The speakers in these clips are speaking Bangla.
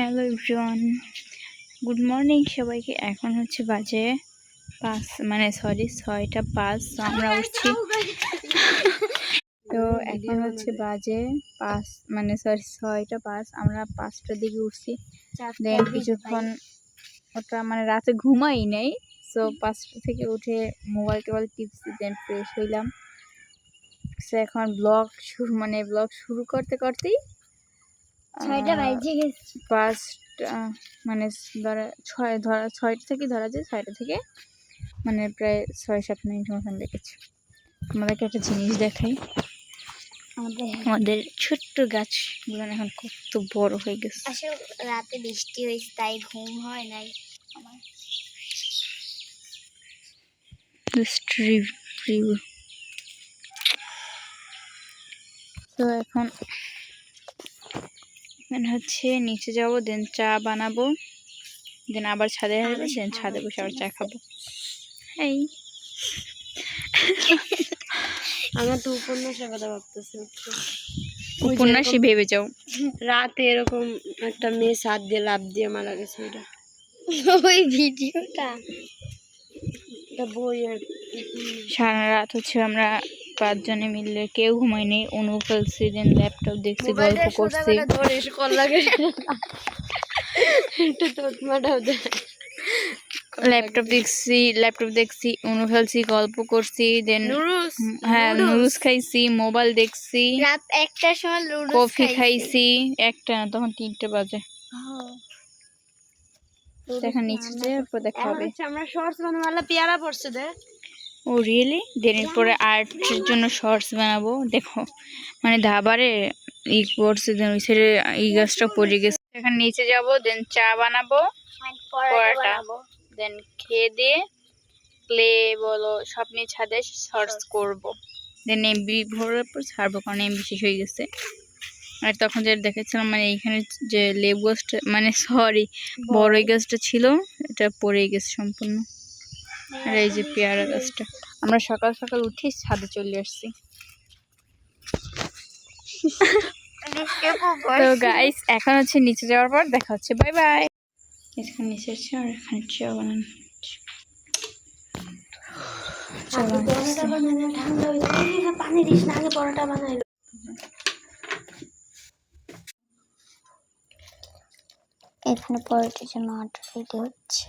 Hello everyone. গুড মর্নিং সবাইকে। এখন হচ্ছে বাজে পাঁচ মানে সরি ছয়টা পাঁচ আমরা উঠছি। তো এখন হচ্ছে বাজে পাঁচ মানে সরি ছয়টা পাঁচ আমরা পাঁচটার দিকে উঠছি। দেন কিছুক্ষণ ওটা মানে রাতে ঘুমাই নেই সো পাঁচটা থেকে উঠে মোবাইল টোবাইল টিপস দেন ফ্রেশ হইলাম। সো এখন ব্লগ শুরু মানে ব্লগ শুরু করতে করতেই পাঁচটা মানে ধরা ছয় ধরা ছয়টা থেকে ধরা যায় ছয়টা থেকে মানে প্রায় ছয় সাত মিনিট মতন লেগেছে। আমাদেরকে একটা জিনিস দেখাই। আমাদের আমাদের ছোট্ট গাছগুলো এখন কত বড় হয়ে গেছে। আসলে রাতে বৃষ্টি হয়েছে তাই ঘুম হয় নাই। আমার তো এখন এখন হচ্ছে নিচে যাব দেন চা বানাবো দেন আবার ছাদে আসব দেন ছাদে বসে আবার চা খাব। এই। আমার তো উপন্যাসের কথা ভাবতেছি উপন্যাসই ভেবে যাও। রাতে এরকম একটা মেয়ে সাত দিয়ে লাভ দিয়ে মারা গেছে ওইটা। ওই ভিডিওটা? এটা বইয়ের সারা রাত হচ্ছে আমরা পাঁচজনে মিললে কেউ ঘুমায়নি অনু ফেলছি দেন ল্যাপটপ দেখছি গল্প করছি। ল্যাপটপ দেখছি ল্যাপটপ দেখছি অনু ফেলছি গল্প করছি দেন হ্যাঁ নুডলস। খাইছি মোবাইল দেখছি রাত একটার সময় কফি খাইছি। একটা না তখন তিনটে বাজে। দেখা নিচে দেখা হবে। আমরা শর্টস বানামালা পেয়ারা পড়ছে দেখ। ও রিয়েলি দেন এরপরে আর্টের জন্য শর্টস বানাবো? দেখো মানে ধাবারে ই করছে দেন ওই সাইডে এই গাছটা পড়ে গেছে। এখানে নিচে যাব দেন চা বানাবো পরোটা। দেন খেয়ে দিয়ে প্লে বলো সব নিয়ে ছাদে শর্টস করব। দেন এমবি ভরার পর ছাড়বো কারণ এমবি শেষ হয়ে গেছে। আর তখন যেটা দেখেছিলাম মানে এইখানে যে লেবু গাছটা মানে সরি বড় এই গাছটা ছিল এটা পড়ে গেছে সম্পূর্ণ। আর এই যে পেয়ারা গাছটা। আমরা সকাল সকাল উঠে ছাদে চলে আসছি। তো গাইস এখন হচ্ছে নিচে যাওয়ার পর দেখা হচ্ছে। বাই বাই এখানে নিচে এসেছি আর এখানে চা বানানো হচ্ছে। পরোটা বানানো ঠান্ডা পানি দিস না আগে পরোটা এখানে পরোটার জন্য আটা রেডি হচ্ছে।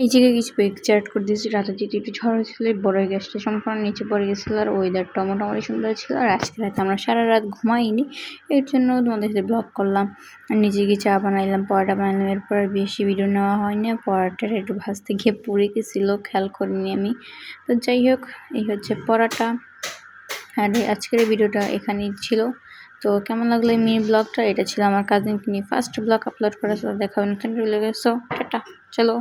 এই জায়গায় কিছু পিকচার করে দিয়েছি। রাতে যেটি একটু ঝড় হয়েছিল বড় গ্যাসটা সম্পূর্ণ নিচে পড়ে গেছিল আর ওয়েদারটা মোটামুটি সুন্দর ছিল আর আজকে রাতে আমরা সারা রাত ঘুমাইনি। এর জন্য তোমাদের সাথে ব্লগ করলাম। আর নিজে গিয়ে চা বানাইলাম, পরোটা বানাইলাম। এরপর বেশি ভিডিও নেওয়া হয়নি। পরোটাটা একটু ভাজতে গিয়ে পড়ে গেছিল, খেয়াল করিনি আমি। তো যাই হোক, এই হচ্ছে পরোটা। আর আজকের ভিডিওটা এখানেই ছিল। তো কেমন লাগল এই মিনি ব্লগটা এটা ছিল আমার কাজিনকে নিয়ে ফার্স্ট ব্লগ আপলোড করা দেখা হবে নতুন লেগেছো টাটা। চলো।